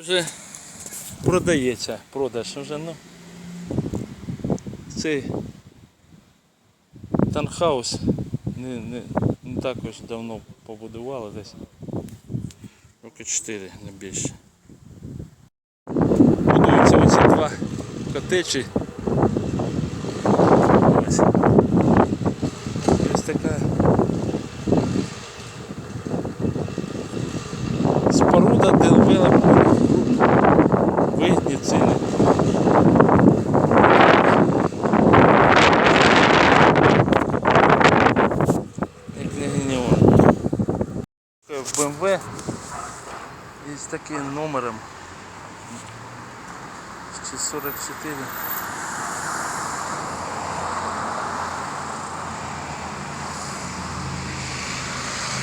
Вже продається, продаж вже, ну. Цей танхаус не, не, не також давно побудували десь. Роки 4, не більше. Будуються оці два котечі. Ось. БМВ із таким номером. Чи 44.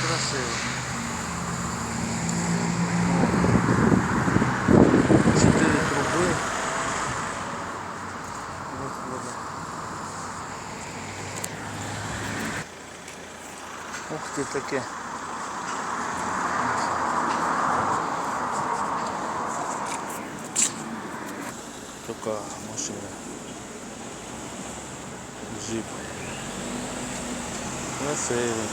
Красиво. Чотири труби. Господи. Ух ти таке. Така машина. Джип. Красивий.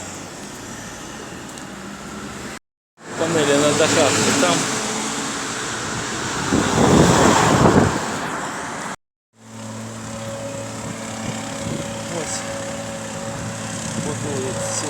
Панелі на дахах там. Ось. Будують ці.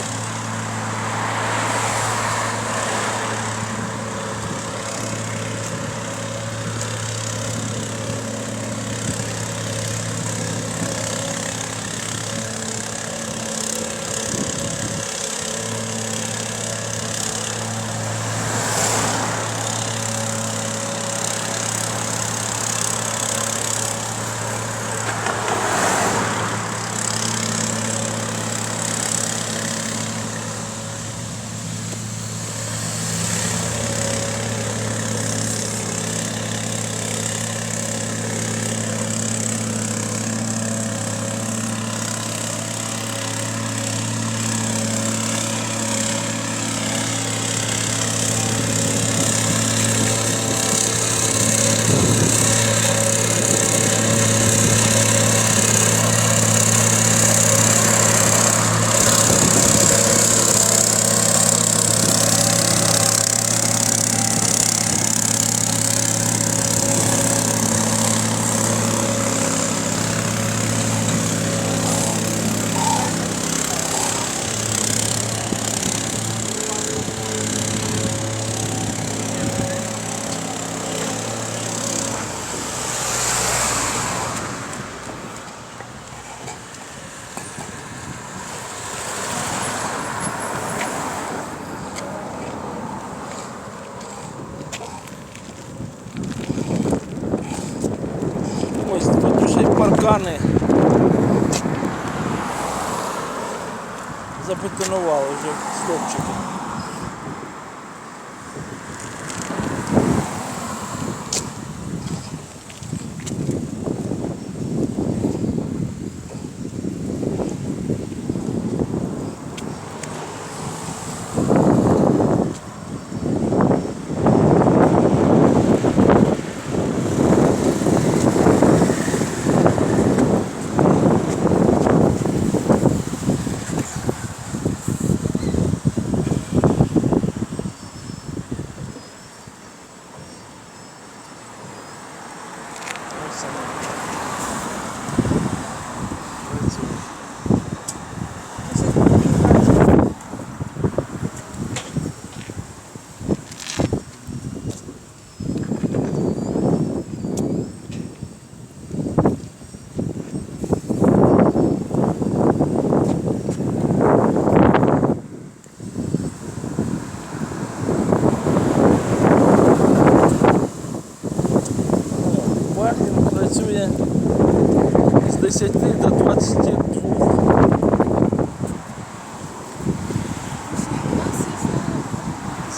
Ось тут вже і паркани. Забетонували вже стовпчики.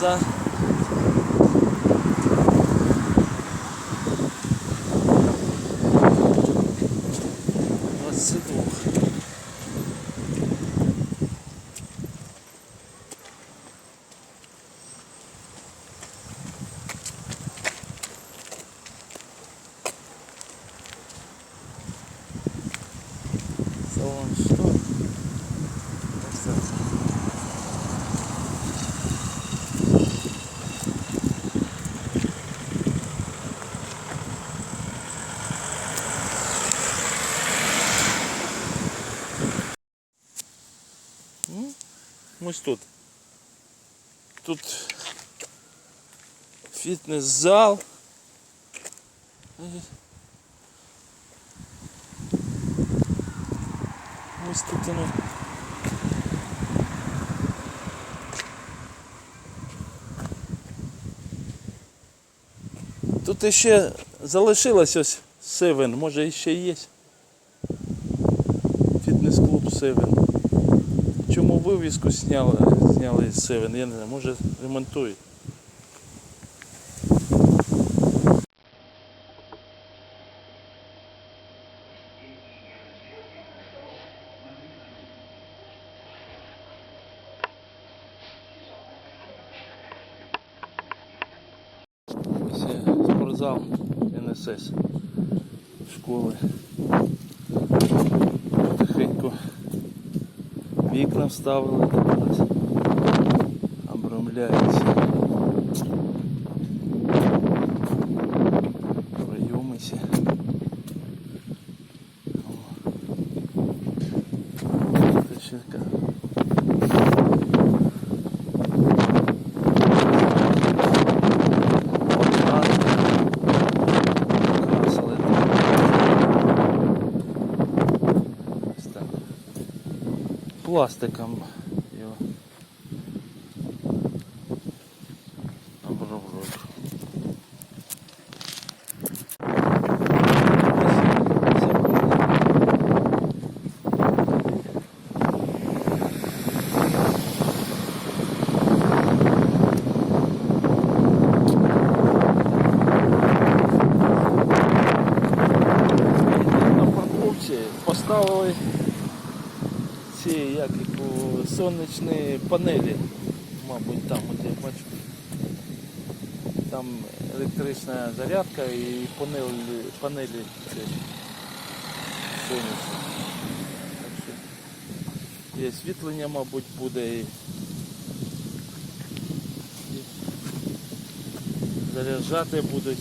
Uh. Ось тут. Тут фітнес-зал. Ось тут воно. Тут іще залишилось ось Севен, може іще є. Фітнес-клуб Севен. Чому вивіску зняли, зняли з Севен, я не знаю, може ремонтують. Спортзал НСС школи. Потихеньку вікна вставили, обрамляється. Прийомися. Це ще така Пластиком сонячні панелі, мабуть, там от я бачу. Там електрична зарядка і панелі, панелі сонячні. І освітлення, мабуть, буде і заряджати будуть.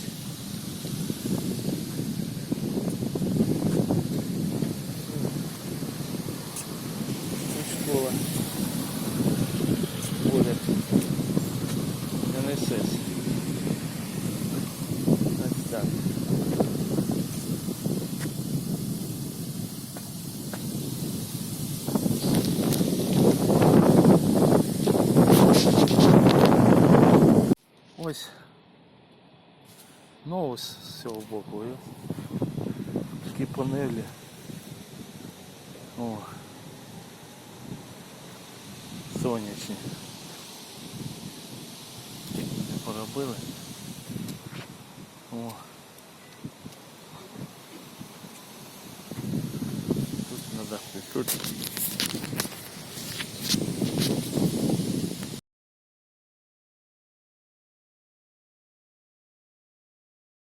Тут школа. Буде. НСС. Ось так. Ось. Ну ось з цього боку. Такі панелі. О. сонячні. Поробили. О. Тут на даху. Тут